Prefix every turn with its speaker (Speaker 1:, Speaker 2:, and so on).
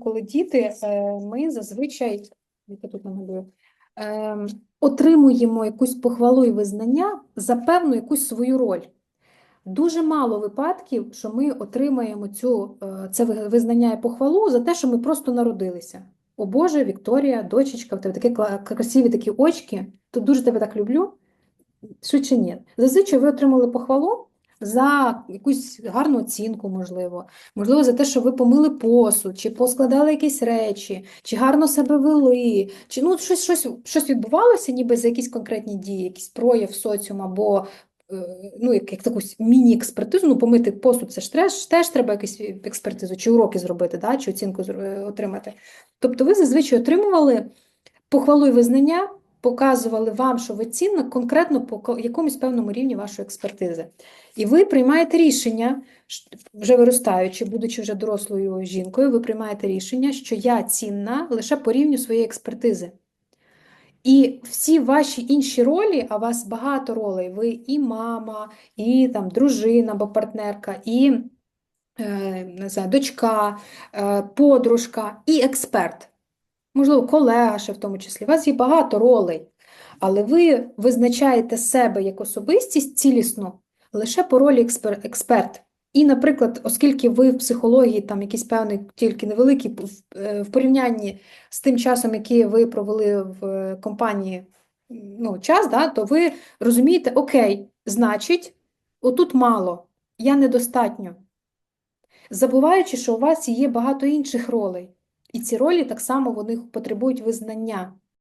Speaker 1: коли діти, е, ми зазвичай, я тут нагадую, ем, отримуємо якусь похвалу і визнання за певну якусь свою роль. Дуже мало випадків, що ми отримаємо цю, е, це визнання і похвалу за те, що ми просто народилися. О Боже, Вікторія, дочечка, в тебе такі красиві такі очки, то дуже тебе так люблю. Швидше ні. Зазвичай ви отримали похвалу за якусь гарну оцінку, можливо, можливо, за те, що ви помили посуд, чи поскладали якісь речі, чи гарно себе вели, чи ну, щось, щось, щось відбувалося, ніби за якісь конкретні дії, якийсь прояв соціум або е, ну, як, як таку міні-експертизу, ну, помити посуд, це ж теж, теж треба якусь експертизу, чи уроки зробити, да, чи оцінку е, отримати. Тобто ви зазвичай отримували похвалу і визнання, показували вам, що ви цінна конкретно по якомусь певному рівні вашої експертизи. І ви приймаєте рішення, вже виростаючи, будучи вже дорослою жінкою, ви приймаєте рішення, що я цінна лише по рівню своєї експертизи. І всі ваші інші ролі, а у вас багато ролей, ви і мама, і там дружина або партнерка, і е, не знаю, дочка, е, подружка, і експерт. Можливо, колега в тому числі. У вас є багато ролей, але ви визначаєте себе як особистість цілісно лише по ролі експер- експерт. І, наприклад, оскільки ви в психології там якийсь певний, тільки невеликий в, е, в порівнянні з тим часом, який ви провели в е, компанії ну, час, да, то ви розумієте, окей, значить, отут мало, я недостатньо. Забуваючи, що у вас є багато інших ролей. І ці ролі так само вони потребують визнання.